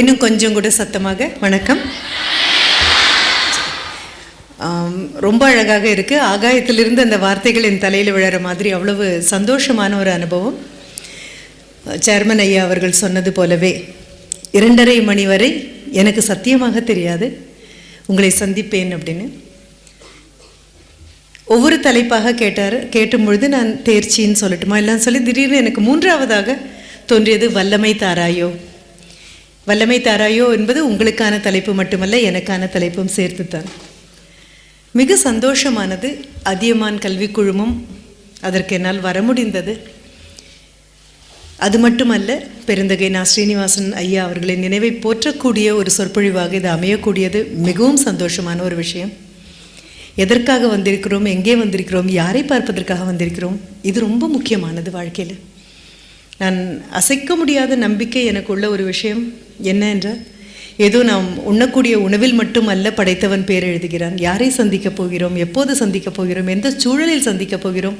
இன்னும் கொஞ்சம் கூட சத்தமாக. வணக்கம். ரொம்ப அழகாக இருக்குது ஆகாயத்திலிருந்து அந்த வார்த்தைகள் என் தலையில் விழற மாதிரி அவ்வளவு சந்தோஷமான ஒரு அனுபவம். சேர்மன் ஐயா அவர்கள் சொன்னது போலவே இரண்டரை மணி வரை எனக்கு சத்தியமாக தெரியாது. உங்களை சந்திப்பேன் அப்படின்னு. ஒவ்வொரு தலைப்பாக கேட்டார் கேட்டும் பொழுது நான் தேர்ச்சின்னு சொல்லட்டுமா? எல்லாம் சொல்லி திடீர்னு எனக்கு மூன்றாவதாக தோன்றியது வல்லமை தாராயோ. வல்லமை தாராயோ என்பது உங்களுக்கான தலைப்பு மட்டுமல்ல எனக்கான தலைப்பும் சேர்த்துத்தான். மிக சந்தோஷமானது அதியமான் கல்வி குழுமம் அதற்கு என்னால் வர முடிந்தது. அது மட்டுமல்ல பெருந்தகை நா. ஸ்ரீனிவாசன் ஐயா அவர்களின் நினைவை போற்றக்கூடிய ஒரு சொற்பொழிவாக இது அமையக்கூடியது. மிகவும் சந்தோஷமான ஒரு விஷயம். எதற்காக வந்திருக்கிறோம் எங்கே வந்திருக்கிறோம் யாரை பார்ப்பதற்காக வந்திருக்கிறோம் இது ரொம்ப முக்கியமானது வாழ்க்கையில். நான் அசைக்க முடியாத நம்பிக்கை எனக்கு உள்ள ஒரு விஷயம் என்ன என்றால் ஏதோ நாம் உண்ணக்கூடிய உணவில் மட்டும் அல்ல படைத்தவன் பேர் எழுதுகிறான். யாரை சந்திக்கப் போகிறோம்? எப்போது சந்திக்கப் போகிறோம்? எந்த சூழலில் சந்திக்கப் போகிறோம்?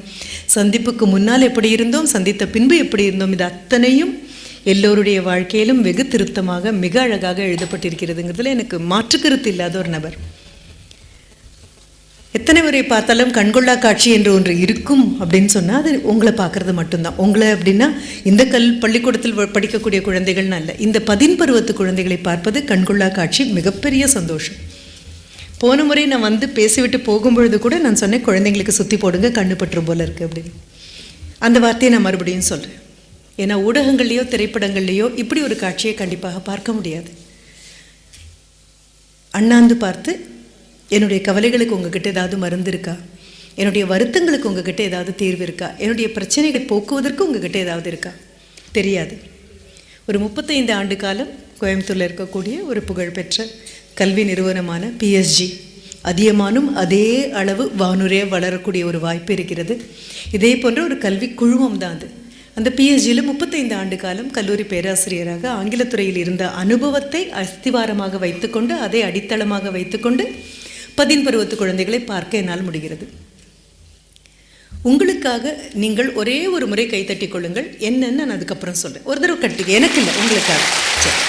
சந்திப்புக்கு முன்னால் எப்படி இருந்தோம்? சந்தித்த பின்பு எப்படி இருந்தோம்? இது அத்தனையும் எல்லோருடைய வாழ்க்கையிலும் வெகு திருத்தமாக மிக அழகாக எழுதப்பட்டிருக்கிறதுங்கிறதுல எனக்கு மாற்றுக்கருத்து இல்லாத ஒரு நபர். எத்தனை முறை பார்த்தாலும் கண்கொள்ளா காட்சி என்று ஒன்று இருக்கும் அப்படின்னு சொன்னால் அது உங்களை பார்க்குறது மட்டும்தான். உங்களை அப்படின்னா இந்த கல் பள்ளிக்கூடத்தில் படிக்கக்கூடிய குழந்தைகள்னு அல்ல. இந்த பதின் பருவத்து குழந்தைகளை பார்ப்பது கண்கொள்ளா காட்சி மிகப்பெரிய சந்தோஷம். போன முறை நான் வந்து பேசிவிட்டு போகும்பொழுது கூட நான் சொன்னேன் குழந்தைங்களுக்கு சுற்றி போடுங்க கண்ணு பற்றும் போல இருக்குது அப்படின்னு. அந்த வார்த்தையை நான் மறுபடியும் சொல்கிறேன் ஏன்னா ஊடகங்கள்லேயோ திரைப்படங்கள்லேயோ இப்படி ஒரு காட்சியை கண்டிப்பாக பார்க்க முடியாது. அண்ணாந்து பார்த்து என்னுடைய கவலைகளுக்கு உங்ககிட்ட ஏதாவது மருந்து இருக்கா? என்னுடைய வருத்தங்களுக்கு உங்ககிட்ட ஏதாவது தீர்வு இருக்கா? என்னுடைய பிரச்சனைகள் போக்குவதற்கு உங்ககிட்ட ஏதாவது இருக்கா? தெரியாது. ஒரு முப்பத்தைந்து ஆண்டு காலம் கோயம்புத்தூரில் இருக்கக்கூடிய ஒரு புகழ்பெற்ற கல்வி நிறுவனமான பிஎஸ்ஜி அதியமானும் அதே அளவு வானுரையாக வளரக்கூடிய ஒரு வாய்ப்பு இருக்கிறது. இதே போன்ற ஒரு கல்வி குழுமம் தான் அது. அந்த பிஎஸ்ஜியில் முப்பத்தைந்து ஆண்டு காலம் கல்லூரி பேராசிரியராக ஆங்கிலத்துறையில் இருந்த அனுபவத்தை அஸ்திவாரமாக வைத்துக்கொண்டு அதை அடித்தளமாக வைத்துக்கொண்டு பதின் பருவத்து குழந்தைகளை பார்க்க என்னால் முடிகிறது. உங்களுக்காக நீங்கள் ஒரே ஒரு முறை கைத்தட்டி கொள்ளுங்கள். என்னன்னு நான் அதுக்கப்புறம் சொல்கிறேன் ஒரு தடவை கட்டுங்க எனக்கு இல்லை உங்களுக்காக. சரி.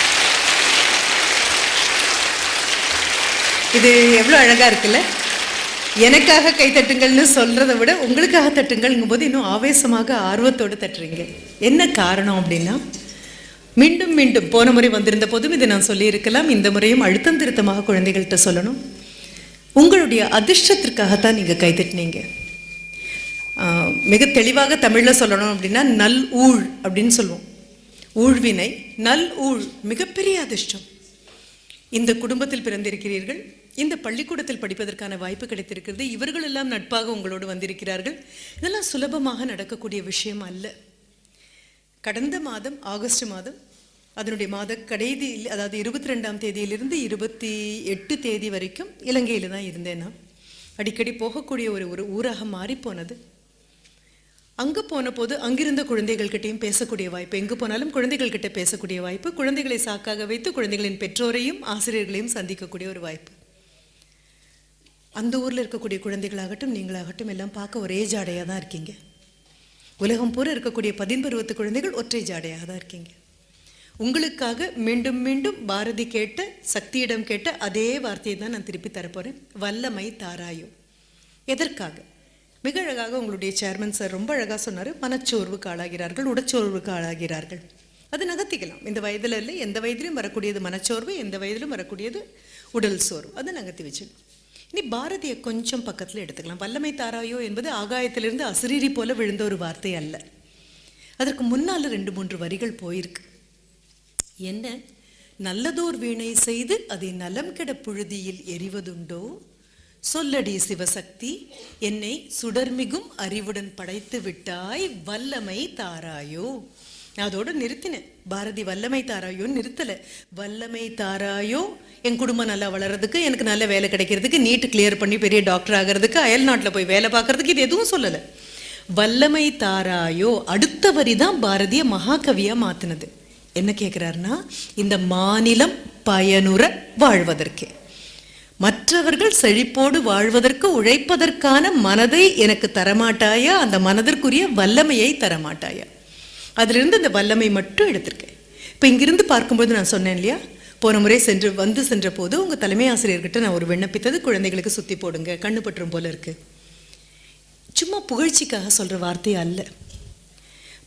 இது எவ்வளோ அழகாக இருக்குல்ல? எனக்காக கை தட்டுங்கள்னு விட உங்களுக்காக தட்டுங்கள்ங்கும் போது இன்னும் ஆவேசமாக ஆர்வத்தோடு தட்டுறீங்க. என்ன காரணம் அப்படின்னா மீண்டும் மீண்டும் போன முறை வந்திருந்த போதும் இதை நான் சொல்லியிருக்கலாம். இந்த முறையும் அழுத்தம் திருத்தமாக குழந்தைகள்கிட்ட சொல்லணும். உங்களுடைய அதிர்ஷ்டத்திற்காகத்தான் நீங்கள் கைதட்டினீங்க. மிக தெளிவாக தமிழில் சொல்லணும் அப்படின்னா நல் ஊழ் அப்படின்னு சொல்லுவோம். ஊழ்வினை நல் ஊழ் மிகப்பெரிய அதிர்ஷ்டம். இந்த குடும்பத்தில் பிறந்திருக்கிறீர்கள் இந்த பள்ளிக்கூடத்தில் படிப்பதற்கான வாய்ப்பு கிடைத்திருக்கிறது இவர்கள் எல்லாம் நட்பாக உங்களோடு வந்திருக்கிறார்கள். இதெல்லாம் சுலபமாக நடக்கக்கூடிய விஷயம் அல்ல. கடந்த மாதம் ஆகஸ்ட் மாதம் அதனுடைய மாத கடைசி அதாவது இருபத்தி ரெண்டாம் தேதியிலிருந்து இருபத்தி எட்டு தேதி வரைக்கும் இலங்கையில் தான் இருந்தேன் நான். அடிக்கடி போகக்கூடிய ஒரு ஒரு ஊராக மாறிப்போனது அங்கே போன போது அங்கிருந்த குழந்தைகள்கிட்டையும் பேசக்கூடிய வாய்ப்பு எங்கே போனாலும் குழந்தைகள்கிட்ட பேசக்கூடிய வாய்ப்பு குழந்தைகளை சாக்காக வைத்து குழந்தைகளின் பெற்றோரையும் ஆசிரியர்களையும் சந்திக்கக்கூடிய ஒரு வாய்ப்பு. அந்த ஊரில் இருக்கக்கூடிய குழந்தைகளாகட்டும் நீங்களாகட்டும் எல்லாம் பார்க்க ஒரே ஜாடையாக தான் இருக்கீங்க. உலகம் பூரா இருக்கக்கூடிய பதின்பருவத்து குழந்தைகள் ஒற்றை ஜாடையாக தான் இருக்கீங்க. உங்களுக்காக மீண்டும் மீண்டும் பாரதி கேட்ட சக்தியிடம் கேட்ட அதே வார்த்தையை தான் நான் திருப்பி தரப்போகிறேன் வல்லமை தாராயோ. எதற்காக? மிக அழகாக உங்களுடைய சேர்மன் சார் ரொம்ப அழகாக சொன்னார். மனச்சோர்வுக்கு ஆளாகிறார்கள் உடச்சோர்வுக்கு ஆளாகிறார்கள் அது நகர்த்திக்கலாம். இந்த வயதில் இல்லை எந்த வயதிலும் வரக்கூடியது மனச்சோர்வு எந்த வயதிலும் வரக்கூடியது உடல் சோர்வு. அதை நகர்த்தி வச்சிடணும் இனி பாரதியை கொஞ்சம் பக்கத்தில் எடுத்துக்கலாம். வல்லமை தாராயோ என்பது ஆகாயத்திலிருந்து அசிரீரி போல விழுந்த ஒரு வார்த்தை அல்ல. அதற்கு முன்னால் ரெண்டு மூன்று வரிகள் போயிருக்கு. என்ன? நல்லதோர் வீணை செய்து அதை நலம் கெட புழுதியில் எரிவதுண்டோ சொல்லடி சிவசக்தி என்னை சுடர்மிகும் அறிவுடன் படைத்து விட்டாய் வல்லமை தாராயோ? நான் நிறுத்தினேன் பாரதி வல்லமை தாராயோன்னு நிறுத்தலை. வல்லமை தாராயோ என் குடும்பம் நல்லா வளர்கிறதுக்கு எனக்கு நல்ல வேலை கிடைக்கிறதுக்கு நீட் கிளியர் பண்ணி பெரிய டாக்டர் ஆகிறதுக்கு அயல் நாட்டில் போய் வேலை பார்க்கறதுக்கு இது எதுவும் சொல்லலை. வல்லமை தாராயோ அடுத்த வரி தான் பாரதிய மகாகவியாக மாற்றினது என்ன கேட்குறாருன்னா இந்த மாநிலம் பயனுற வாழ்வதற்கே. மற்றவர்கள் செழிப்போடு வாழ்வதற்கு உழைப்பதற்கான மனதை எனக்கு தரமாட்டாயா? அந்த மனதிற்குரிய வல்லமையை தரமாட்டாயா? அதிலிருந்து இந்த வல்லமை மட்டும் எடுத்திருக்கேன். இப்போ இங்கிருந்து பார்க்கும்போது நான் சொன்னேன் இல்லையா? போன முறை சென்று வந்து சென்ற போது உங்கள் தலைமை ஆசிரியர்கிட்ட நான் ஒரு விண்ணப்பித்தது குழந்தைகளுக்கு சுற்றி போடுங்க கண்ணு பற்றும் போல இருக்கு. சும்மா புகழ்ச்சிக்காக சொல்கிற வார்த்தை அல்ல.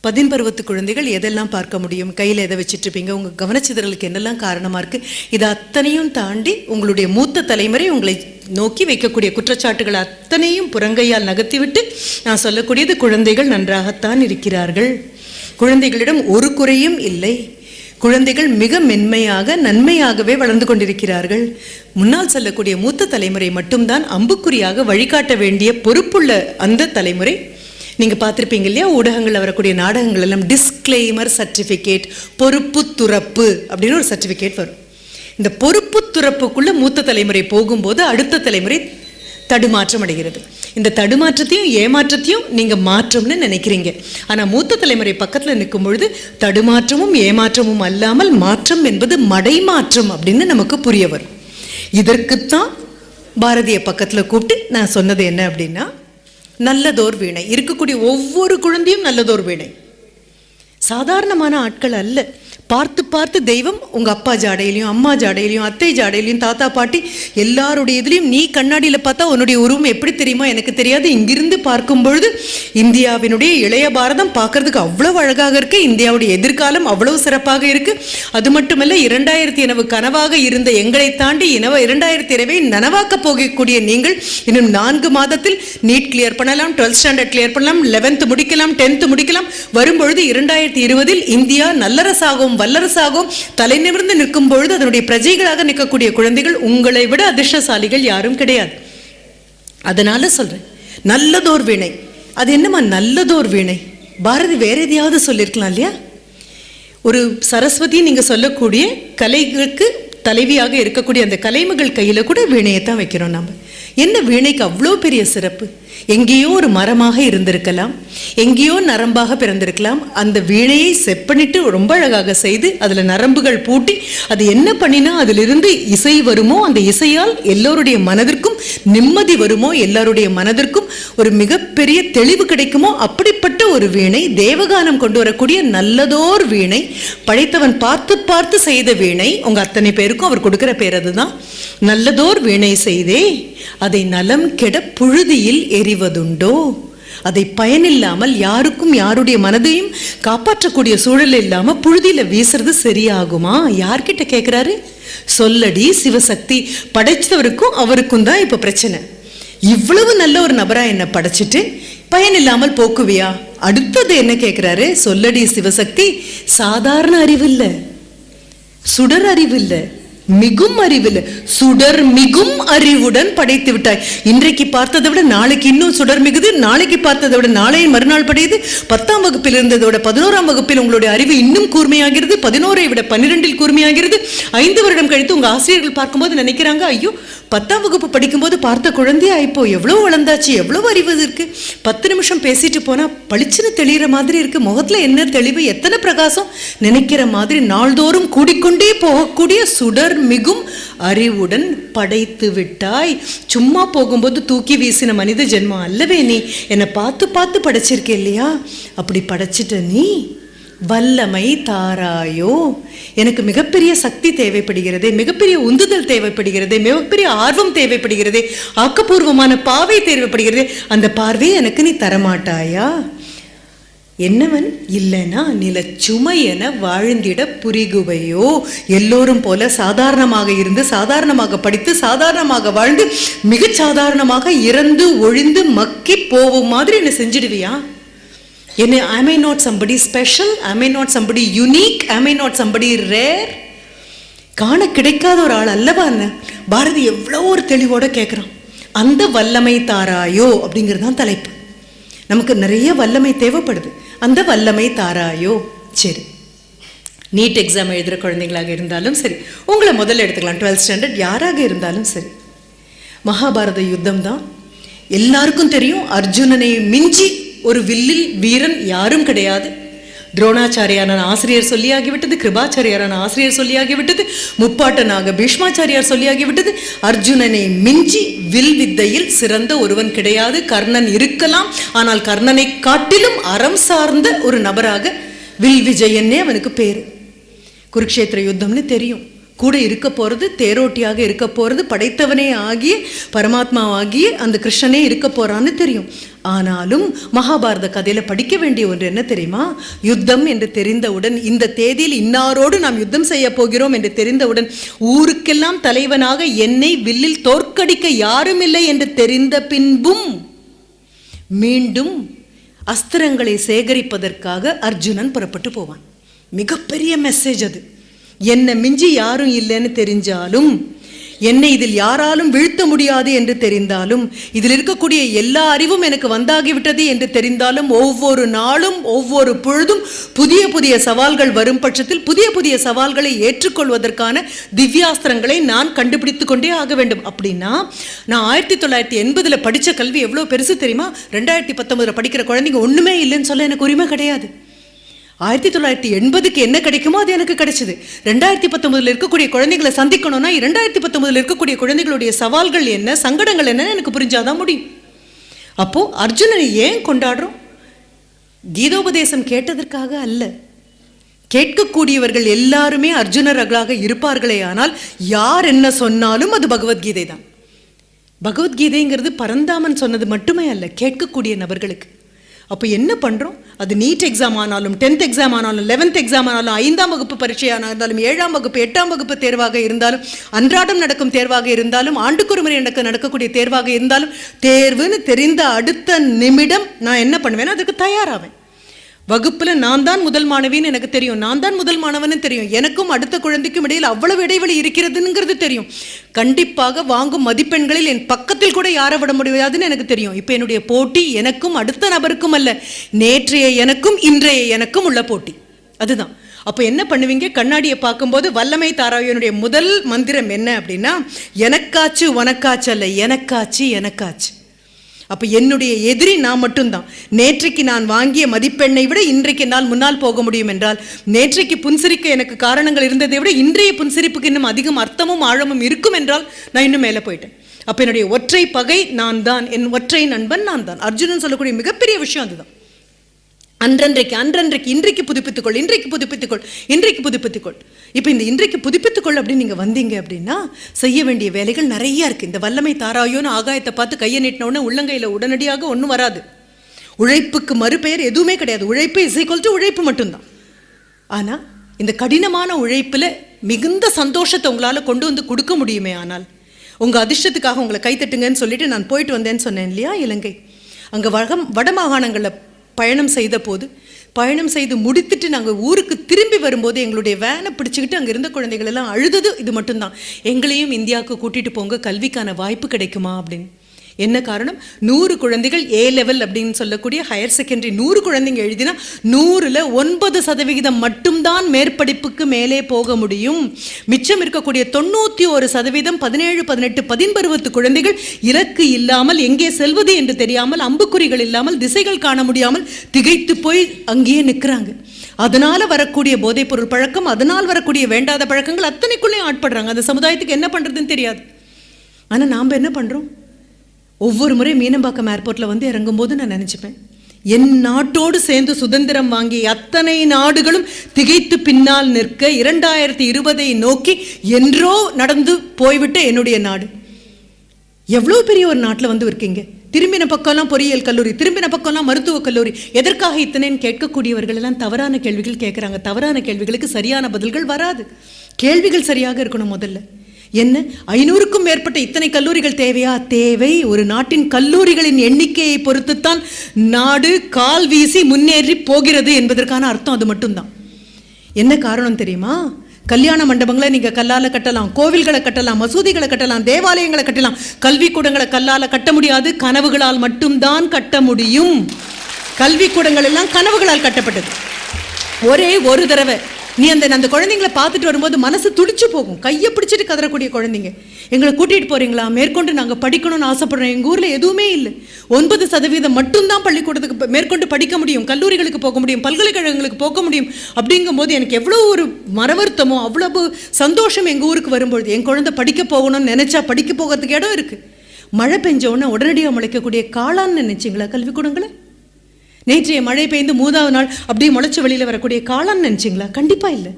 பதின் பருவத்து குழந்தைகள் எதெல்லாம் பார்க்க முடியும்? கையில் எதை வச்சுட்ருப்பீங்க? உங்கள் கவனச்சிதறலுக்கு என்னெல்லாம் காரணமாக இருக்குது இது அத்தனையும் தாண்டி உங்களுடைய மூத்த தலைமுறை உங்களை நோக்கி வைக்கக்கூடிய குற்றச்சாட்டுகள் அத்தனையும் புறங்கையால் நகர்த்திவிட்டு நான் சொல்லக்கூடியது குழந்தைகள் நன்றாகத்தான் இருக்கிறார்கள். குழந்தைகளிடம் ஒரு குறையும் இல்லை. குழந்தைகள் மிக மென்மையாக நன்மையாகவே வளர்ந்து கொண்டிருக்கிறார்கள். முன்னால் செல்லக்கூடிய மூத்த தலைமுறை மட்டும்தான் அம்புக்குறியாக வழிகாட்ட வேண்டிய பொறுப்புள்ள அந்த தலைமுறை நீங்கள் பார்த்துருப்பீங்க இல்லையா? ஊடகங்களில் வரக்கூடிய நாடகங்கள் எல்லாம் டிஸ்க்ளைமர் சர்டிஃபிகேட் பொறுப்பு துறப்பு அப்படின்னு ஒரு சர்டிஃபிகேட் வரும். இந்த பொறுப்பு துறப்புக்குள்ளே மூத்த தலைமுறை போகும்போது அடுத்த தலைமுறை தடுமாற்றம் அடைகிறது. இந்த தடுமாற்றத்தையும் ஏமாற்றத்தையும் நீங்கள் மாற்றம்னு நினைக்கிறீங்க. ஆனால் மூத்த தலைமுறை பக்கத்தில் நிற்கும் பொழுது தடுமாற்றமும் ஏமாற்றமும் அல்லாமல் மாற்றம் என்பது மடைமாற்றம் அப்படின்னு நமக்கு புரிய வரும். இதற்குத்தான் பாரதிய பக்கத்தில் கூப்பிட்டு நான் சொன்னது என்ன அப்படின்னா நல்லதோர் வீணை. இருக்கக்கூடிய ஒவ்வொரு குழந்தையும் நல்லதோர் வீணை. சாதாரணமான ஆட்கள் அல்ல. பார்த்து பார்த்து தெய்வம் உங்கள் அப்பா ஜாடையிலையும் அம்மா ஜாடையிலையும் அத்தை ஜாடையிலையும் தாத்தா பாட்டி எல்லாருடைய இதுலையும் நீ கண்ணாடியில் பார்த்தா உன்னுடைய உருவம் எப்படி தெரியுமா எனக்கு தெரியாது. இங்கிருந்து பார்க்கும் பொழுது இந்தியாவினுடைய இளைய பாரதம் பார்க்கறதுக்கு அவ்வளவு அழகாக இருக்குது இந்தியாவுடைய எதிர்காலம் அவ்வளவு சிறப்பாக இருக்குது அது மட்டுமல்ல இரண்டாயிரத்தி எனவு கனவாக இருந்த எங்களை தாண்டி இனவ இரண்டாயிரத்தி இரவை நனவாக்க போகக்கூடிய நீங்கள் இன்னும் நான்கு மாதத்தில் நீட் கிளியர் பண்ணலாம் டுவெல்த் ஸ்டாண்டர்ட் கிளியர் பண்ணலாம் லெவன்த் முடிக்கலாம் டென்த் முடிக்கலாம். வரும்பொழுது இரண்டாயிரத்தி இருபதில் இந்தியா நல்லரசாகவும் வல்லரசாகவும் தலை நிமிர்ந்து நிற்கும் பொழுது அதனுடைய பிரஜைகளாக நிற்கக்கூடிய குழந்தைகள் உங்களை விட அதிர்ஷ்டசாலிகள் யாரும் கிடையாது. அதனால சொல்றேன் நல்லதோர் வீணை. அது என்னம்மா நல்லதோர் வீணை? பாரதி வேற எதையாவது சொல்லியிருக்கலாம் இல்லையா? ஒரு சரஸ்வதி நீங்க சொல்லக்கூடிய கலைகளுக்கு தலைவியாக இருக்கக்கூடிய அந்த கலைமகள் கையில கூட வீணையை தான் வைக்கிறோம் நம்ம என்ன வீணைக்கு அவ்வளோ பெரிய சிறப்பு? எங்கேயோ ஒரு மரமாக இருந்திருக்கலாம் எங்கேயோ நரம்பாக பிறந்திருக்கலாம். அந்த வீழையை செப்பனிட்டு ரொம்ப அழகாக செய்து அதில் நரம்புகள் பூட்டி அது என்ன பண்ணினா அதிலிருந்து இசை வருமோ அந்த இசையால் எல்லோருடைய மனதிற்கும் நிம்மதி வருமோ எல்லாருடைய மனதிற்கும் ஒரு மிகப்பெரிய தெளிவு கிடைக்குமோ அப்படிப்பட்ட ஒரு வீணை தேவகானம் கொண்டு வரக்கூடிய நல்லதோர் வீணை படைத்தவன் பார்த்து பார்த்து செய்த வீணை உங்கள் அத்தனை பேருக்கும் அவர் கொடுக்குற பேர் அதுதான். நல்லதோர் வீணை செய்தே அதை நலம் கெட புழுதியில் எரி தெரிவதுண்டோ? அதை பயனில்லாமல் யாருக்கும் யாருடைய மனதையும் காப்பாற்றக்கூடிய சூழல் இல்லாம புழுதியில வீசுறது சரியாகுமா? யார்கிட்ட கேட்குறாரு சொல்லடி சிவசக்தி. படைச்சவருக்கும் அவருக்கும் தான் இப்ப பிரச்சனை. இவ்வளவு நல்ல ஒரு நபரா என்ன படைச்சிட்டு பயனில்லாமல் போக்குவியா? அடுத்தது என்ன கேட்குறாரு சொல்லடி சிவசக்தி. சாதாரண அறிவு இல்ல சுடர் அறிவு இல்ல மிகும் அறிவில் சுடர் மிகும் அறிவுடன் படைத்து விட்டாய். இன்றைக்கு பார்த்ததை விட நாளைக்கு இன்னும் சுடர் மிகுது நாளைக்கு பார்த்ததை விட நாளை மறுநாள் படையுது. பத்தாம் வகுப்பில் இருந்ததோட பதினோராம் வகுப்பில் உங்களுடைய அறிவு இன்னும் கூர்மையாகிறது பதினோரை விட பன்னிரெண்டில் கூர்மையாகிறது. ஐந்து வருடம் கழித்து உங்க ஆசிரியர்கள் பார்க்கும்போது நினைக்கிறாங்க ஐயோ பத்தாம் வகுப்பு படிக்கும்போது பார்த்த குழந்தையா இப்போ எவ்வளோ வளர்ந்தாச்சு எவ்வளவு அறிவு இருக்கு. பத்து நிமிஷம் பேசிட்டு போனா பளிச்சுன்னு தெளிகிற மாதிரி இருக்கு. முகத்துல என்ன தெளிவு எத்தனை பிரகாசம்? நினைக்கிற மாதிரி நாள்தோறும் கூடிக்கொண்டே போகக்கூடிய சுடர் மிகும் அறிவுடன் படைத்து விட்டாய். சும்மா போகும்போது தூக்கி வீசின மனித ஜென்மம் அல்லவே நீ. என்னை பார்த்து பார்த்து படைச்சிருக்கே இல்லையா? அப்படி படைச்சிட்ட நீ வல்லமை தாராயோ. எனக்கு மிகப்பெரிய சக்தி தேவைப்படுகிறது மிகப்பெரிய உந்துதல் தேவைப்படுகிறது மிகப்பெரிய ஆர்வம் தேவைப்படுகிறது ஆக்கப்பூர்வமான பார்வை தேவைப்படுகிறது அந்த பார்வையை எனக்கு நீ தரமாட்டாயா? என்னவன்? இல்லைனா நில சுமை என வாழ்ந்திட புரிகுவையோ. எல்லோரும் போல சாதாரணமாக இருந்து சாதாரணமாக படித்து சாதாரணமாக வாழ்ந்து மிகச் சாதாரணமாக இறந்து ஒழிந்து மக்கி போகும் மாதிரி என்ன செஞ்சிடுவியா? என்னை am I not somebody special am I not somebody unique? Am I not somebody rare காண கிடைக்காத ஒரு ஆள் அல்லவா என்ன? பாரதி எவ்வளோ ஒரு தெளிவோட கேட்குறான் அந்த வல்லமை தாராயோ அப்படிங்கிறது தான் தலைப்பு. நமக்கு நிறைய வல்லமை தேவைப்படுது. அந்த வல்லமை தாராயோ. சரி. நீட் எக்ஸாம் எழுதுகிற குழந்தைங்களாக இருந்தாலும் சரி. உங்களை முதல்ல எடுத்துக்கலாம். டுவெல்த் ஸ்டாண்டர்ட் யாராக இருந்தாலும் சரி. மகாபாரத யுத்தம் தான். எல்லாருக்கும் தெரியும் அர்ஜுனனை மிஞ்சி ஒரு வில்லில் வீரன் யாரும் கிடையாது. துரோணாச்சாரியாரான ஆசிரியர் சொல்லியாகிவிட்டது கிருபாச்சாரியாரான ஆசிரியர் சொல்லியாகிவிட்டது முப்பாட்டனாக பீஷ்மாச்சாரியார் சொல்லியாகிவிட்டது. அர்ஜுனனை மிஞ்சி வில் வித்தையில் சிறந்த ஒருவன் கிடையாது கர்ணன் இருக்கலாம். ஆனால் கர்ணனை காட்டிலும் அறம் சார்ந்த ஒரு நபராக வில் விஜயன்னே அவனுக்கு பேர். குருக்ஷேத்திர யுத்தம்னு தெரியும். கூட இருக்க போகிறது தேரோட்டியாக இருக்க போகிறது படைத்தவனே ஆகிய பரமாத்மாவாகிய அந்த கிருஷ்ணனே இருக்க போகிறான்னு தெரியும். ஆனாலும் மகாபாரத கதையில் படிக்க வேண்டிய ஒன்று என்ன தெரியுமா? யுத்தம் என்று தெரிந்தவுடன் இந்த தேதியில் இன்னாரோடு நாம் யுத்தம் செய்ய போகிறோம் என்று தெரிந்தவுடன் ஊருக்கெல்லாம் தலைவனாக என்னை வில்லில் தோற்கடிக்க யாரும் இல்லை என்று தெரிந்த பின்பும் மீண்டும் அஸ்திரங்களை சேகரிப்பதற்காக அர்ஜுனன் புறப்பட்டு போவான். மிகப்பெரிய மெசேஜ் அது. என்னை மிஞ்சி யாரும் இல்லைன்னு தெரிஞ்சாலும் என்னை இதில் யாராலும் வீழ்த்த முடியாது என்று தெரிந்தாலும் இதில் இருக்கக்கூடிய எல்லா அறிவும் எனக்கு வந்தாகிவிட்டது என்று தெரிந்தாலும் ஒவ்வொரு நாளும் ஒவ்வொரு பொழுதும் புதிய புதிய சவால்கள் வரும் பட்சத்தில் புதிய புதிய சவால்களை ஏற்றுக்கொள்வதற்கான திவ்யாஸ்திரங்களை நான் கண்டுபிடித்து கொண்டே ஆக வேண்டும். அப்படின்னா நான் ஆயிரத்தி தொள்ளாயிரத்தி எண்பதில் படித்த கல்வி எவ்வளோ பெருசு தெரியுமா? ரெண்டாயிரத்தி பத்தொன்பதில் படிக்கிற குழந்தைங்க ஒன்றுமே இல்லைன்னு சொல்ல எனக்கு உரிமை கிடையாது. ஆயிரத்தி தொள்ளாயிரத்தி எண்பதுக்கு என்ன கிடைக்குமோ அது எனக்கு கிடைச்சது. ரெண்டாயிரத்தி பத்தொன்பதுல இருக்கக்கூடிய குழந்தைகளை சந்திக்கணும்னா இரண்டாயிரத்தி பத்தொன்பதுல இருக்கக்கூடிய குழந்தைகளுடைய சவால்கள் என்ன சங்கடங்கள் என்னன்னு எனக்கு புரிஞ்சாதான் முடியும். அப்போ அர்ஜுனனை ஏன் கொண்டாடுறோம்? கீதோபதேசம் கேட்டதற்காக அல்ல. கேட்கக்கூடியவர்கள் எல்லாருமே அர்ஜுனர்களாக இருப்பார்களே ஆனால் யார் என்ன சொன்னாலும் அது பகவத்கீதை தான் பகவத்கீதைங்கிறது பரந்தாமன் சொன்னது மட்டுமே அல்ல கேட்கக்கூடிய நபர்களுக்கு. அப்போ என்ன பண்ணுறோம் அது நீட் எக்ஸாம் ஆனாலும் டென்த் எக்ஸாம் ஆனாலும் லெவன்த் எக்ஸாம் ஆனாலும் ஐந்தாம் வகுப்பு பரீட்சையாக இருந்தாலும் ஏழாம் வகுப்பு எட்டாம் வகுப்பு தேர்வாக இருந்தாலும் அன்றாடம் நடக்கும் தேர்வாக இருந்தாலும் ஆண்டுக்கு முறை நடக்க நடக்கக்கூடிய தேர்வாக இருந்தாலும் தேர்வுன்னு தெரிந்த அடுத்த நிமிடம் நான் என்ன பண்ணுவேன்னா அதுக்கு தயாராவேன். வகுப்பில் நான் தான் முதல் மாணவின்னு எனக்கு தெரியும். நான் தான் முதல் மாணவன்னு தெரியும். எனக்கும் அடுத்த குழந்தைக்கும் இடையில் அவ்வளவு இடைவெளி இருக்கிறதுங்கிறது தெரியும். கண்டிப்பாக வாங்கும் மதிப்பெண்களில் என் பக்கத்தில் கூட யாரை விட முடியாதுன்னு எனக்கு தெரியும். இப்போ என்னுடைய போட்டி எனக்கும் அடுத்த நபருக்கும் அல்ல. நேற்றைய எனக்கும் இன்றைய எனக்கும் உள்ள போட்டி. அதுதான். அப்போ என்ன பண்ணுவீங்க? கண்ணாடியை பார்க்கும்போது வல்லமை தாராவியனுடைய முதல் மந்திரம் என்ன அப்படின்னா எனக்காச்சு உனக்காச்சு அல்ல எனக்காச்சு எனக்காச்சு. அப்போ என்னுடைய எதிரி நான் மட்டும்தான். நேற்றைக்கு நான் வாங்கிய மதிப்பெண்ணை விட இன்றைக்கு என்னால் முன்னால் போக முடியும் என்றால் நேற்றைக்கு புன்சிரிக்க எனக்கு காரணங்கள் இருந்ததை விட இன்றைய புன்சிரிப்புக்கு இன்னும் அதிகம் அர்த்தமும் ஆழமும் இருக்கும் என்றால் நான் இன்னும் மேலே போயிட்டேன். அப்போ என்னுடைய ஒற்றை பகை நான் தான் என் ஒற்றை நண்பன் நான் தான் அர்ஜுனன் சொல்லக்கூடிய மிகப்பெரிய விஷயம் அதுதான். அன்றன்றைக்கு அன்றன்றைக்கு இன்றைக்கு புதுப்பித்துக்கொள் இன்றைக்கு புதுப்பித்துக்கொள் இன்றைக்கு புதுப்பித்துக்கொள். இப்போ இந்த இன்றைக்கு புதுப்பித்துக்கொள் அப்படின்னு நீங்கள் வந்தீங்க அப்படின்னா செய்ய வேண்டிய வேலைகள் நிறைய இருக்குது இந்த வல்லமை தாராயோன்னு ஆகாயத்தை பார்த்து கையை நீட்டினவுடனே உள்ளங்கையில் உடனடியாக ஒன்றும் வராது. உழைப்புக்கு மறுபெயர் எதுவுமே கிடையாது. உழைப்பு இசை ஈக்குவல் டு உழைப்பு மட்டும்தான். ஆனால் இந்த கடினமான உழைப்பில் மிகுந்த சந்தோஷத்தை உங்களால் கொண்டு வந்து கொடுக்க முடியுமே ஆனால் உங்கள் அதிர்ஷ்டத்துக்காக உங்களை கைத்தட்டுங்கன்னு சொல்லிட்டு நான் போயிட்டு வந்தேன்னு சொன்னேன் இல்லையா இலங்கை? அங்கே வடம் வடமாகாணங்களில் பயணம் செய்த போது பயணம் செய்து முடித்துட்டு நாங்கள் ஊருக்கு திரும்பி வரும்போது எங்களுடைய வேனை பிடிச்சிக்கிட்டு அங்கே இருந்த குழந்தைகள் எல்லாம் அழுதது இது மட்டும்தான். எங்களையும் இந்தியாவுக்கு கூட்டிகிட்டு போங்க கல்விக்கான வாய்ப்பு கிடைக்குமா அப்படின்னு. என்ன காரணம்? நூறு குழந்தைகள் ஏ லெவல் அப்படின்னு சொல்லக்கூடிய ஹையர் செகண்டரி நூறு குழந்தைங்க எழுதினா நூறில் ஒன்பது சதவிகிதம் மட்டும்தான் மேற்படிப்புக்கு மேலே போக முடியும். மிச்சம் இருக்கக்கூடிய தொண்ணூற்றி ஒரு சதவீதம் பதினேழு பதினெட்டு பதின்பருவத்து குழந்தைகள் இலக்கு இல்லாமல் எங்கே செல்வது என்று தெரியாமல் அம்புக்குறிகள் இல்லாமல் திசைகள் காண முடியாமல் திகைத்து போய் அங்கேயே நிற்கிறாங்க. அதனால் வரக்கூடிய போதைப்பொருள் பழக்கம் அதனால் வரக்கூடிய வேண்டாத பழக்கங்கள் அத்தனைக்குள்ளேயும் ஆட்படுறாங்க. அந்த சமுதாயத்துக்கு என்ன பண்ணுறதுன்னு தெரியாது. ஆனால் நாம் என்ன பண்ணுறோம் ஒவ்வொரு முறை மீனம்பாக்கம் ஏர்போர்ட்டில் வந்து இறங்கும்போது நான் நினச்சிப்பேன். என் நாட்டோடு சேர்ந்து சுதந்திரம் வாங்கிய அத்தனை நாடுகளும் திகைத்து பின்னால் நிற்க இரண்டாயிரத்தி இருபதை நோக்கி என்றோ நடந்து போய்விட்ட என்னுடைய நாடு. எவ்வளோ பெரிய ஒரு நாட்டில் வந்து இருக்கீங்க? திரும்பின பக்கம்லாம் பொறியியல் கல்லூரி திரும்பின பக்கம்லாம் மருத்துவக் கல்லூரி. எதற்காக இத்தனைன்னு கேட்கக்கூடியவர்கள் எல்லாம் தவறான கேள்விகள் கேட்குறாங்க? தவறான கேள்விகளுக்கு சரியான பதில்கள் வராது. கேள்விகள் சரியாக இருக்கணும் முதல்ல. என்ன? ஐநூறுக்கும் மேற்பட்ட இத்தனை கல்லூரிகள் தேவையா? தேவை. ஒரு நாட்டின் கல்லூரிகளின் எண்ணிக்கையை பொறுத்துத்தான் நாடு கால் வீசி முன்னேறி போகிறது என்பதற்கான அர்த்தம் அது மட்டும்தான். என்ன காரணம் தெரியுமா? கல்யாண மண்டபங்களை நீங்கள் கல்லால் கட்டலாம் கோவில்களை கட்டலாம் மசூதிகளை கட்டலாம் தேவாலயங்களை கட்டலாம். கல்விக்கூடங்களை கல்லால் கட்ட முடியாது. கனவுகளால் மட்டும்தான் கட்ட முடியும். கல்விக்கூடங்கள் எல்லாம் கனவுகளால் கட்டப்பட்டது. ஒரே ஒரு தடவை நீ அந்த அந்த குழந்தைங்களை பார்த்துட்டு வரும்போது மனசு துடிச்சு போகும். கையை பிடிச்சிட்டு கதறக்கூடிய குழந்தைங்க. எங்களை கூட்டிகிட்டு போகிறீங்களா மேற்கொண்டு நாங்கள் படிக்கணும்னு ஆசைப்படுறோம். எங்கள் ஊரில் எதுவுமே இல்லை. ஒன்பது சதவீதம் மட்டும்தான் பள்ளிக்கூடத்துக்கு மேற்கொண்டு படிக்க முடியும். கல்லூரிகளுக்கு போக முடியும். பல்கலைக்கழகங்களுக்கு போக முடியும். அப்படிங்கும்போது எனக்கு எவ்வளோ ஒரு மரவருத்தமோ அவ்வளவு சந்தோஷம் எங்கள் ஊருக்கு வரும்பொழுது. என் குழந்தை படிக்க போகணும்னு நினச்சா படிக்க போகிறதுக்கு இடம் இருக்குது மழை பெஞ்ச உடனே உடனடியாக முளைக்கக்கூடிய காளான்னு நினச்சிங்களா கல்விக்கூடங்களை? நேற்றைய மழை பெய்ந்து மூணாவது நாள் அப்படியே முளைச்சு வெளியில் வரக்கூடிய காலம்னு நினச்சிங்களா? கண்டிப்பாக இல்லை.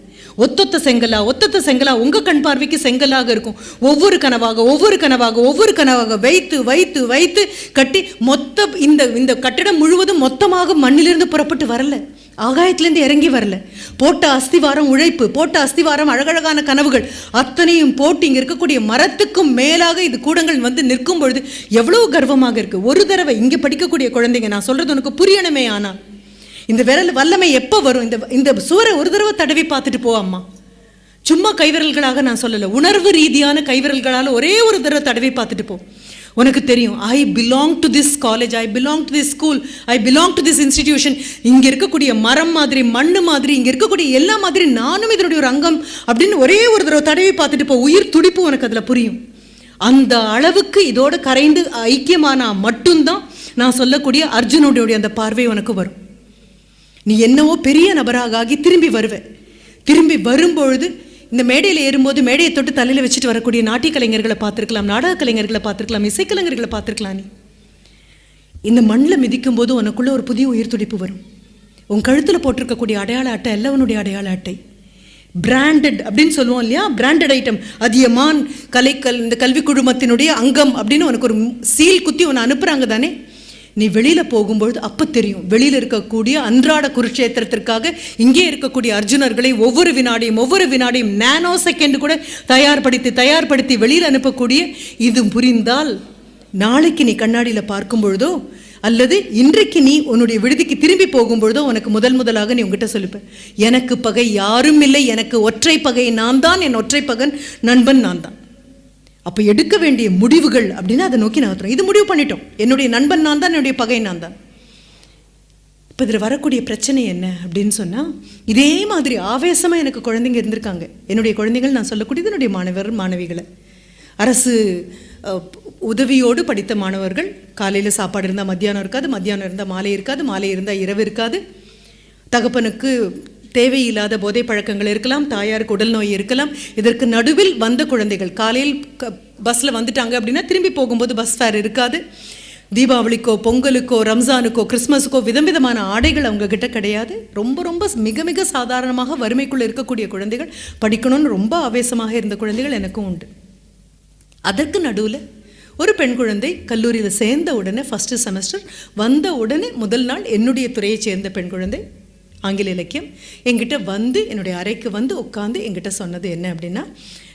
ஒத்தொத்த செங்கலா ஒத்தொத்த செங்கலா உங்கள் கண் பார்வைக்கு செங்கலாக இருக்கும். ஒவ்வொரு கனவாக ஒவ்வொரு கனவாக ஒவ்வொரு கனவாக வைத்து வைத்து வைத்து கட்டி மொத்த இந்த இந்த கட்டிடம் முழுவதும் மொத்தமாக மண்ணிலிருந்து புறப்பட்டு வரல. ஆகாயத்திலேருந்து இறங்கி வரல. போட்ட அஸ்திவாரம் உழைப்பு போட்ட அஸ்திவாரம் அழகழகான கனவுகள் அத்தனையும் போட்டு இங்கே இருக்கக்கூடிய மரத்துக்கும் மேலாக இது கூடங்கள் வந்து நிற்கும் பொழுது எவ்வளவு கர்வமாக இருக்கு. ஒரு தடவை இங்கே படிக்கக்கூடிய குழந்தைங்க நான் சொல்கிறது உனக்கு புரியணுமே ஆனால் இந்த விரல் வல்லமை எப்போ வரும்? இந்த இந்த சுவரை ஒரு தடவை தடவி பார்த்துட்டு போ அம்மா. சும்மா கைவிரல்களாக நான் சொல்லலை. உணர்வு ரீதியான கைவிரல்களால் ஒரே ஒரு தடவை தடவி பார்த்துட்டு போ. உனக்கு தெரியும். I belong to this college I belong to this school I belong to this institution இங்கே இருக்கக்கூடிய மரம் மாதிரி மண் மாதிரி இங்கே இருக்கக்கூடிய எல்லா மாதிரி நானும் இதனுடைய ஒரு அங்கம் அப்படின்னு ஒரே ஒரு தடவை தடவி பார்த்துட்டு இப்போ உயிர் துடிப்பு உனக்கு அதில் புரியும். அந்த அளவுக்கு இதோட கரைந்து ஐக்கியமானா மட்டும்தான் நான் சொல்லக்கூடிய அர்ஜுனுடைய அந்த பார்வை உனக்கு வரும். நீ என்னவோ பெரிய நபராக ஆகி திரும்பி வருவ. திரும்பி வரும்பொழுது இந்த மேடையில் ஏறும்போது மேடையை தொட்டு தலையில் வச்சுட்டு வரக்கூடிய நாட்டிய கலைஞர்களை பார்த்துருக்கலாம் நாடக கலைஞர்களை பார்த்துருக்கலாம் இசைக்கலைஞர்களை பார்த்துருக்கலாம் நீ. இந்த மண்ணில் மிதிக்கும் போது உனக்குள்ளே ஒரு புதிய உயிர் துடிப்பு வரும். உன் கழுத்தில் போட்டிருக்கக்கூடிய அடையாள அட்டை எல்லாவனுடைய அடையாள அட்டை. பிராண்டட் அப்படின்னு சொல்லுவோம் இல்லையா? பிராண்டட் ஐட்டம் அதியமான் கலைக்கல் இந்த கல்வி குழுமத்தினுடைய அங்கம் அப்படின்னு உனக்கு ஒரு சீல் குத்தி உன்னை அனுப்புகிறாங்க தானே? நீ வெளியில் போகும்பொழுது அப்போ தெரியும். வெளியில் இருக்கக்கூடிய அன்றாட குருட்சேத்திரத்திற்காக இங்கே இருக்கக்கூடிய அர்ஜுனர்களை ஒவ்வொரு வினாடியும் ஒவ்வொரு வினாடியும் நானோ செகண்ட் கூட தயார்படுத்தி தயார்படுத்தி வெளியில் அனுப்பக்கூடிய இது புரிந்தால் நாளைக்கு நீ கண்ணாடியில் பார்க்கும் பொழுதோ அல்லது இன்றைக்கு நீ உன்னுடைய விடுதிக்கு திரும்பி போகும்பொழுதோ உனக்கு முதல் முதலாக நீ உங்ககிட்ட சொல்லிப்பேன். எனக்கு பகை யாரும் இல்லை எனக்கு ஒற்றை பகை நான் தான் என் ஒற்றை பகன் நண்பன் நான் தான். அப்போ எடுக்க வேண்டிய முடிவுகள் அப்படின்னா அதை நோக்கி நகர்த்துறோம். இது முடிவு பண்ணிட்டோம். என்னுடைய நண்பன் நான் தான் என்னுடைய பகை நான் தான். இப்போ இதில் வரக்கூடிய பிரச்சனை என்ன அப்படின்னு சொன்னால் இதே மாதிரி ஆவேசமாக எனக்கு குழந்தைங்க இருந்திருக்காங்க. என்னுடைய குழந்தைகள் நான் சொல்லக்கூடியது என்னுடைய மாணவர் மாணவிகளை. அரசு உதவியோடு படித்த மாணவர்கள் காலையில் சாப்பாடு இருந்தால் மத்தியானம் இருக்காது மத்தியானம் இருந்தால் மாலை இருக்காது மாலை இருந்தால் இரவு இருக்காது. தகப்பனுக்கு தேவையில்லாத போதை பழக்கங்கள் இருக்கலாம் தாயாருக்கு உடல் நோய் இருக்கலாம். இதற்கு நடுவில் வந்த குழந்தைகள் காலையில் க பஸ்ஸில் வந்துட்டாங்க அப்படின்னா திரும்பி போகும்போது பஸ் ஃபேர் இருக்காது. தீபாவளிக்கோ பொங்கலுக்கோ ரம்ஜானுக்கோ கிறிஸ்மஸுக்கோ விதம் விதமான ஆடைகள் அவங்கக்கிட்ட கிடையாது. ரொம்ப ரொம்ப மிக மிக சாதாரணமாக வறுமைக்குள்ளே இருக்கக்கூடிய குழந்தைகள் படிக்கணும்னு ரொம்ப ஆவேசமாக இருந்த குழந்தைகள் எனக்கும் உண்டு. அதற்கு நடுவில் ஒரு பெண் குழந்தை கல்லூரியில் சேர்ந்த உடனே ஃபஸ்ட்டு செமஸ்டர் வந்த உடனே முதல் நாள் என்னுடைய துறையைச் சேர்ந்த பெண் குழந்தை. ஆங்கில இலக்கியம். என்கிட்ட வந்து என்னுடைய அறைக்கு வந்து உட்காந்து என்கிட்ட சொன்னது என்ன அப்படின்னா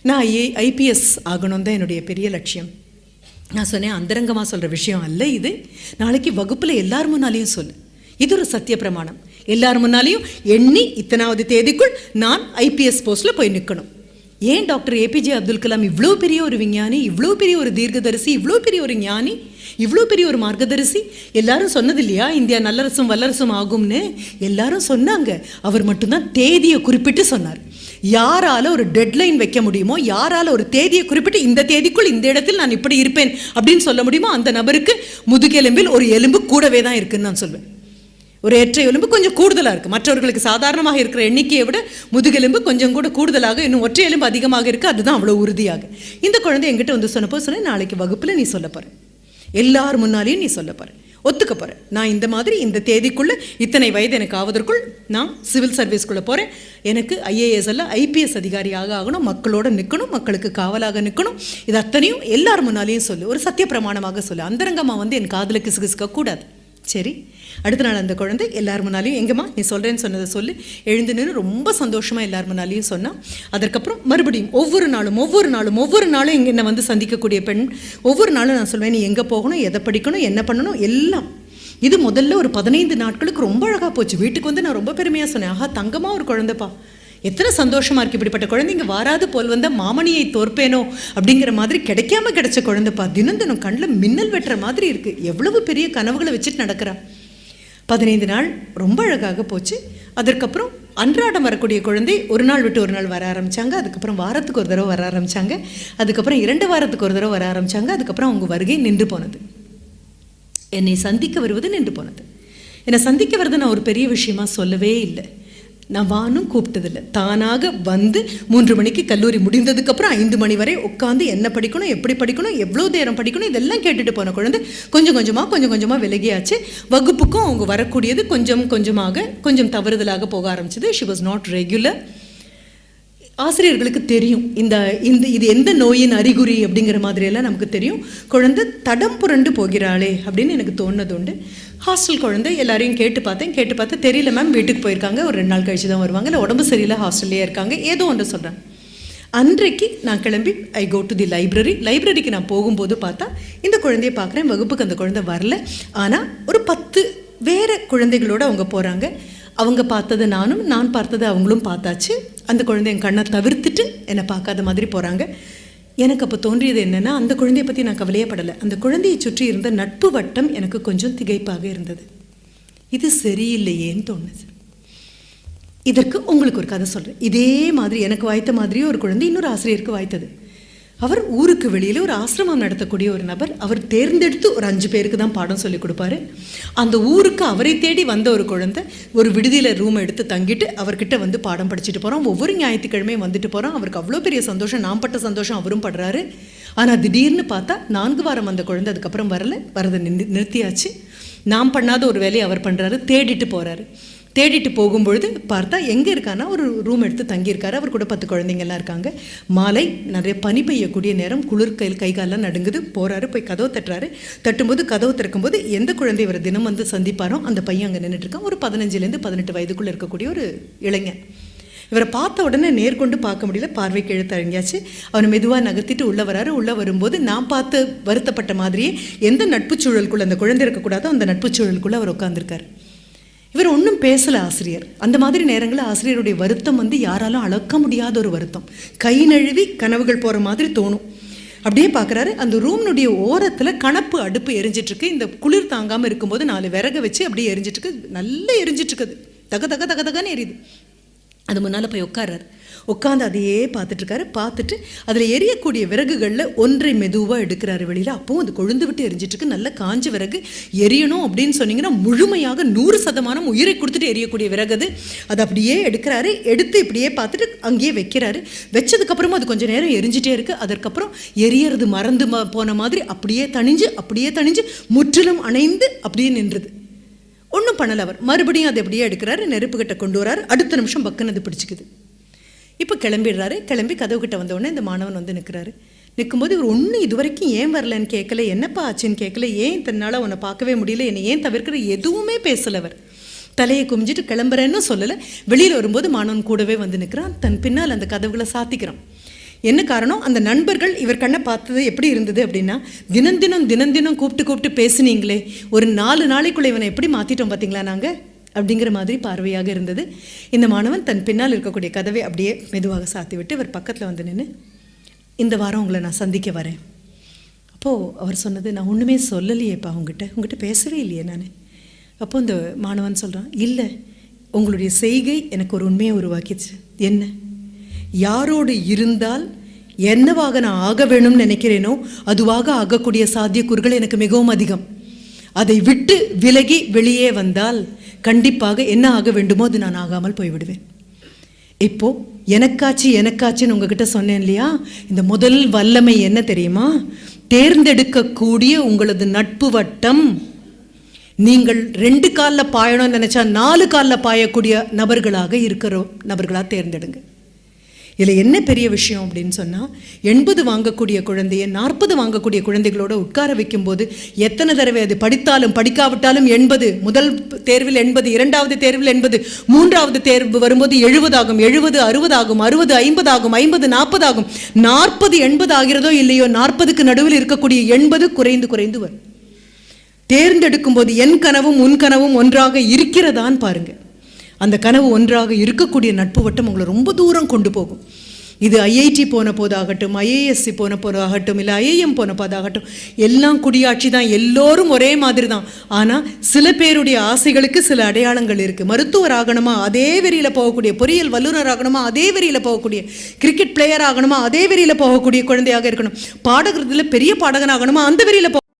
நான் ஐ ஐபிஎஸ் ஆகணும் தான் என்னுடைய பெரிய லட்சியம். நான் சொன்னேன் அந்தரங்கமாக சொல்கிற விஷயம் அல்ல இது. நாளைக்கு வகுப்பில் எல்லார் முன்னாலேயும் சொல்லு. இது ஒரு சத்திய பிரமாணம். எல்லார் முன்னாலேயும் எண்ணி இத்தனாவது தேதிக்குள் நான் ஐபிஎஸ் போஸ்ட்டில் போய் நிற்கணும் ஏன் டாக்டர் ஏபிஜே அப்துல் கலாம் இவ்வளோ பெரிய ஒரு விஞ்ஞானி இவ்வளோ பெரிய ஒரு தீர்க்கதரிசி இவ்வளோ பெரிய ஒரு ஞானி இவ்வளோ பெரிய ஒரு மார்க்கதரிசி? எல்லாரும் சொன்னது இல்லையா? இந்தியா நல்லரசும் வல்லரசும் ஆகும்னு? எல்லாரும் சொன்னாங்க. அவர் மட்டும்தான் தேதியை குறிப்பிட்டு சொன்னார். யாரால ஒரு டெட்லைன் வைக்க முடியுமோ யாரால ஒரு தேதியை குறிப்பிட்டு இந்த தேதிக்குள் இந்த இடத்தில் நான் இப்படி இருப்பேன் அப்படின்னு சொல்ல முடியுமோ அந்த நபருக்கு முதுகெலும்பில் ஒரு எலும்பு கூடவே தான் இருக்குன்னு நான் சொல்வேன். ஒரு எற்றை எலும்பு கொஞ்சம் கூடுதலாக இருக்குது மற்றவர்களுக்கு சாதாரணமாக இருக்கிற எண்ணிக்கையை விட முதுகெலும்பு கொஞ்சம் கூட கூடுதலாக இன்னும் ஒற்றை எலும்பு அதிகமாக இருக்குது அதுதான் அவ்வளோ உறுதியாக. இந்த குழந்தை என்கிட்ட வந்து சொன்னப்போ சொன்னேன் நாளைக்கு வகுப்பில் நீ சொல்ல போற. எல்லார் முன்னாலேயும் நீ சொல்ல போகிற ஒத்துக்க போகிறேன் நான் இந்த மாதிரி இந்த தேதிக்குள்ளே இத்தனை வயது எனக்கு ஆவதற்குள் நான் சிவில் சர்வீஸ்க்குள்ளே போகிறேன் எனக்கு ஐஏஎஸ் அல்ல ஐபிஎஸ் அதிகாரியாக ஆகணும். மக்களோட நிற்கணும் மக்களுக்கு காவலாக நிற்கணும் இது அத்தனையும் எல்லார் முன்னாலேயும் சொல்லு. ஒரு சத்திய பிரமாணமாக சொல்லு. அந்தரங்கமாக வந்து என் காதில் கிசுகிசுக்க கூடாது. சரி அடுத்த நாள் அந்த குழந்தை எல்லார் முன்னாலையும் எங்கம்மா நீ சொல்கிறேன்னு சொன்னதை சொல்லி. எழுந்து நின்று ரொம்ப சந்தோஷமாக எல்லார் முன்னாலையும் சொன்னால் அதற்கப்புறம் மறுபடியும் ஒவ்வொரு நாளும் ஒவ்வொரு நாளும் ஒவ்வொரு நாளும் இங்கே என்னை வந்து சந்திக்கக்கூடிய பெண் ஒவ்வொரு நாளும் நான் சொல்வேன் நீ எங்கே போகணும் எதை படிக்கணும் என்ன பண்ணணும்? எல்லாம். இது முதல்ல ஒரு பதினைந்து நாட்களுக்கு ரொம்ப அழகாக போச்சு. வீட்டுக்கு வந்து நான் ரொம்ப பெருமையாக சொன்னேன். ஆஹா தங்கமாக ஒரு குழந்தைப்பா. எத்தனை சந்தோஷமாக இருக்குது இப்படிப்பட்ட குழந்தைங்க வாராது போல் வந்த மாமணியை தோற்பேனோ? அப்படிங்கிற மாதிரி கிடைக்காம கிடைச்ச குழந்தைப்பா தினம் தினம் கண்ணில் மின்னல் வெட்டுற மாதிரி இருக்குது எவ்வளவு பெரிய கனவுகளை வச்சுட்டு நடக்கிறா. பதினைந்து நாள் ரொம்ப அழகாக போச்சு. அதற்கப்புறம் அன்றாடம் வரக்கூடிய குழந்தை ஒரு நாள் விட்டு ஒரு நாள் வர ஆரம்பிச்சாங்க. அதுக்கப்புறம் வாரத்துக்கு ஒரு தடவை வர ஆரம்பிச்சாங்க. அதுக்கப்புறம் இரண்டு வாரத்துக்கு ஒரு தடவை வர ஆரம்பிச்சாங்க. அதுக்கப்புறம் அவங்க வருகை நின்று போனது. என்னை சந்திக்க வருவது நின்று போனது. என்னை சந்திக்க வருது நான் ஒரு பெரிய விஷயமா சொல்லவே இல்லை. நான் வானும் கூப்பிட்டதில்லை. தானாக வந்து மூன்று மணிக்கு கல்லூரி முடிந்ததுக்கப்புறம் ஐந்து மணி வரை உட்காந்து என்ன படிக்கணும் எப்படி படிக்கணும் எவ்வளோ நேரம் படிக்கணும் இதெல்லாம் கேட்டுட்டு போன குழந்தை கொஞ்சம் கொஞ்சமாக கொஞ்சம் கொஞ்சமாக விலகியாச்சு. வகுப்புக்கும் அவங்க வரக்கூடியது கொஞ்சம் கொஞ்சமாக கொஞ்சம் தவறுதலாக போக ஆரம்பிச்சது. ஷி வாஸ் நாட் ரெகுலர் ஆசிரியர்களுக்கு தெரியும். இந்த இந்த இது எந்த நோயின் அறிகுறி அப்படிங்கிற மாதிரியெல்லாம் நமக்கு தெரியும். குழந்தை தடம் புரண்டு போகிறாளே அப்படின்னு எனக்கு தோணுது உண்டு. ஹாஸ்டல் குழந்தை எல்லாரையும் கேட்டு பார்த்தேன். கேட்டு பார்த்து தெரியல மேம் வீட்டுக்கு போயிருக்காங்க. ஒரு ரெண்டு நாள் கழிச்சு தான் வருவாங்க. இல்லை உடம்பு சரியில்லை ஹாஸ்டல்லே இருக்காங்க. ஏதோ ஒன்று சொல்கிறேன் அன்றைக்கு நான் கிளம்பி ஐ கோ டு தி லைப்ரரி லைப்ரரிக்கு நான் போகும்போது பார்த்தா இந்த குழந்தைய பார்க்குறேன். வகுப்புக்கு அந்த குழந்தை வரல. ஆனால் ஒரு பத்து வேறு குழந்தைகளோட அவங்க போகிறாங்க அவங்க பார்த்தது நானும் நான் பார்த்தது அவங்களும் பார்த்தாச்சு. அந்த குழந்தை என் கண்ணை தவிர்த்துட்டு என்னை பார்க்காத மாதிரி போகிறாங்க எனக்கு அப்போ தோன்றியது என்னென்னா அந்த குழந்தையை பற்றி நான் கவலையே படலை. அந்த குழந்தையை சுற்றி இருந்த நட்பு வட்டம் எனக்கு கொஞ்சம் திகைப்பாக இருந்தது. இது சரியில்லையேன்னு தோணுது இதற்கு உங்களுக்கு ஒரு கதை சொல்கிறேன் இதே மாதிரி எனக்கு வாய்த்த மாதிரியே ஒரு குழந்தை இன்னொரு ஆசிரியருக்கு வாய்த்தது. அவர் ஊருக்கு வெளியில் ஒரு ஆசிரமம் நடத்தக்கூடிய ஒரு நபர். அவர் தேர்ந்தெடுத்து ஒரு அஞ்சு பேருக்கு தான் பாடம் சொல்லி கொடுப்பாரு. அந்த ஊருக்கு அவரை தேடி வந்த ஒரு குழந்தை ஒரு விடுதியில் ரூம் எடுத்து தங்கிட்டு அவர்கிட்ட வந்து பாடம் படிச்சுட்டு போகிறோம் ஒவ்வொரு ஞாயிற்றுக்கிழமையும் வந்துட்டு போகிறோம் அவருக்கு அவ்வளோ பெரிய சந்தோஷம். நான் பட்ட சந்தோஷம் அவரும் படுறாரு. ஆனால் திடீர்னு பார்த்தா நான்கு வாரம் அந்த குழந்தை அதுக்கப்புறம் வரல. வரதை நிறுத்தியாச்சு நாம் பண்ணாத ஒரு வேலையை அவர் பண்ணுறாரு தேடிட்டு போகிறாரு தேடிட்டு போகும்பொழுது பார்த்தா எங்கே இருக்கான்னா ஒரு ரூம் எடுத்து தங்கியிருக்காரு. அவர் கூட பத்து குழந்தைங்கள்லாம் இருக்காங்க. மாலை நிறைய பனி பெய்யக்கூடிய நேரம் குளிர் கை கை காலெல்லாம் நடுங்குது. போகிறாரு போய் கதவு தட்டுறாரு. தட்டும்போது கதவு திறக்கும்போது எந்த குழந்தை இவர் தினம் வந்து சந்திப்பாரோ அந்த பையன் அங்கே நின்றுட்டுருக்கான் ஒரு பதினஞ்சுலேருந்து பதினெட்டு வயதுக்குள்ளே இருக்கக்கூடிய ஒரு இளைஞன். இவரை பார்த்த உடனே நேர்கொண்டு பார்க்க முடியல. பார்வைக்கு இழுத்து அவனை மெதுவாக நகர்த்திட்டு உள்ளே வராரு. உள்ளே வரும்போது நான் பார்த்து வருத்தப்பட்ட மாதிரியே எந்த நட்புச் சூழலுக்குள்ள அந்த குழந்தை இருக்கக்கூடாதோ அந்த நட்புச் சூழலுக்குள்ள அவர் உட்காந்துருக்காரு இவர் ஒன்றும் பேசலை ஆசிரியர். அந்த மாதிரி நேரங்களில் ஆசிரியருடைய வருத்தம் வந்து யாராலும் அளக்க முடியாத ஒரு வருத்தம். கை நழுவி கனவுகள் போகிற மாதிரி தோணும். அப்படியே பார்க்குறாரு அந்த ரூம்னுடைய ஓரத்தில் கணப்பு அடுப்பு எரிஞ்சிட்ருக்கு. இந்த குளிர் தாங்காமல் இருக்கும்போது நாலு விறக வச்சு அப்படியே எரிஞ்சிட்டு இருக்கு நல்லா எரிஞ்சிட்டுருக்குது தக தக தக தகன்னு எரியுது. அது முன்னால் போய் உட்கார்றாரு. உட்காந்து அதையே பார்த்துட்ருக்காரு. பார்த்துட்டு அதில் எரியக்கூடிய விறகுகளில் ஒன்றை மெதுவாக எடுக்கிறாரு வெளியில். அப்போவும் அது கொழுந்து விட்டு எரிஞ்சிட்ருக்கு. நல்ல காஞ்ச விறகு. எரியணும் அப்படின்னு சொன்னீங்கன்னா முழுமையாக நூறு சதமானம் உயிரை கொடுத்துட்டு எரியக்கூடிய விறகு அது. அதை அப்படியே எடுக்கிறாரு. எடுத்து இப்படியே பார்த்துட்டு அங்கேயே வைக்கிறாரு. வச்சதுக்கப்புறமா அது கொஞ்சம் நேரம் எரிஞ்சிட்டே இருக்குது அதற்கப்புறம் எரியறது மறந்து ம- போன மாதிரி அப்படியே தணிஞ்சு அப்படியே தணிஞ்சு முற்றிலும் அணைந்து அப்படியே நின்றுது. ஒன்றும் பண்ணல அவர். மறுபடியும் அதை அப்படியே எடுக்கிறாரு நெருப்பு கிட்ட கொண்டு வராரு. அடுத்த நிமிஷம் பக்குன்னு அது பிடிச்சிக்குது. இப்போ கிளம்பிடுறாரு. கிளம்பி கதவு கிட்ட வந்த இந்த மாணவன் வந்து நிற்கிறாரு நிற்கும்போது இவர் ஒன்றும் இது வரைக்கும் ஏன் வரலன்னு கேட்கல என்னப்பா ஆச்சுன்னு கேட்கல ஏன் தன்னால் உன்னை பார்க்கவே முடியல என்னை ஏன் தவிர்க்கிற எதுவுமே பேசலை அவர். தலையை குமிஞ்சிட்டு கிளம்புறேன்னு சொல்லலை. வெளியில் வரும்போது மாணவன் கூடவே வந்து நிற்கிறான் தன் பின்னால் அந்த கதவுகளை சாத்திக்கிறான். என்ன காரணம்? அந்த நண்பர்கள் இவர் கண்ணை பார்த்தது எப்படி இருந்தது அப்படின்னா தினம் தினம் தினம் தினம் கூப்பிட்டு கூப்பிட்டு பேசுனீங்களே ஒரு நாலு நாளைக்குள்ள இவனை எப்படி மாற்றிட்டோம் பார்த்தீங்களா நாங்கள் அப்படிங்கிற மாதிரி பார்வையாக இருந்தது. இந்த மாணவன் தன் பின்னால் இருக்கக்கூடிய கதவை அப்படியே மெதுவாக சாத்தி விட்டு இவர் பக்கத்தில் வந்து நின்று இந்த வாரம் உங்களை நான் சந்திக்க வரேன். அப்போது அவர் சொன்னது நான் ஒன்றுமே சொல்லலையேப்பா உங்ககிட்ட உங்ககிட்ட பேசவே இல்லையே நான். அப்போ இந்த மாணவன் சொல்கிறான் இல்லை உங்களுடைய செய்கை எனக்கு ஒரு உண்மையை உருவாக்கிச்சு. என்ன? யாரோடு இருந்தால் என்னவாக நான் ஆக வேணும்னு நினைக்கிறேனோ அதுவாக ஆகக்கூடிய சாத்தியக்கூறுகள் எனக்கு மிகவும் அதிகம். அதை விட்டு விலகி வெளியே வந்தால் கண்டிப்பாக என்ன ஆக வேண்டுமோ அது நான் ஆகாமல் போய்விடுவேன். இப்போ எனக்காச்சு எனக்காச்சுன்னு உங்ககிட்ட சொன்னேன் இல்லையா? இந்த முதல் வல்லமை என்ன தெரியுமா? தேர்ந்தெடுக்கக்கூடிய உங்களது நட்பு வட்டம். நீங்கள் ரெண்டு காலில் பாயணும்னு நினச்சா நாலு காலில் பாயக்கூடிய நபர்களாக இருக்கிற நபர்களாக தேர்ந்தெடுங்க. இதில் என்ன பெரிய விஷயம் அப்படின்னு சொன்னால் எண்பது வாங்கக்கூடிய குழந்தைய நாற்பது வாங்கக்கூடிய குழந்தைகளோட உட்கார வைக்கும்போது எத்தனை தடவை அது படித்தாலும் படிக்காவிட்டாலும் எண்பது முதல் தேர்வில் எண்பது இரண்டாவது தேர்வில் எண்பது மூன்றாவது தேர்வு வரும்போது எழுபது ஆகும் எழுபது அறுபது ஆகும் அறுபது ஐம்பது ஆகும் ஐம்பது நாற்பது ஆகும். நாற்பது எண்பது ஆகிறதோ இல்லையோ நாற்பதுக்கு நடுவில் இருக்கக்கூடிய எண்பது குறைந்து குறைந்து வரும். தேர்ந்தெடுக்கும் போது என் கனவும் உன் கனவும் ஒன்றாக இருக்கிறதான்னு பாருங்கள் அந்த கனவு ஒன்றாக இருக்கக்கூடிய நட்பு வட்டம் உங்களை ரொம்ப தூரம் கொண்டு போகும். இது ஐஐடி போன போதாகட்டும் ஐஏஎஸ்சி போன போதாகட்டும் இல்லை ஐஏஎம் போன போதாகட்டும் எல்லாம் குடியாட்சி தான் எல்லோரும் ஒரே மாதிரி தான். ஆனால் சில பேருடைய ஆசைகளுக்கு சில அடையாளங்கள் இருக்குது மருத்துவர் ஆகணுமா அதே வெறியில் போகக்கூடிய பொறியியல் வல்லுநர் ஆகணுமா அதே வெறியில் போகக்கூடிய கிரிக்கெட் பிளேயர் ஆகணுமா அதே வெறியில் போகக்கூடிய குழந்தையாக இருக்கணும். பாடகத்தில் பெரிய பாடகன் ஆகணுமா அந்த வெறியில் போ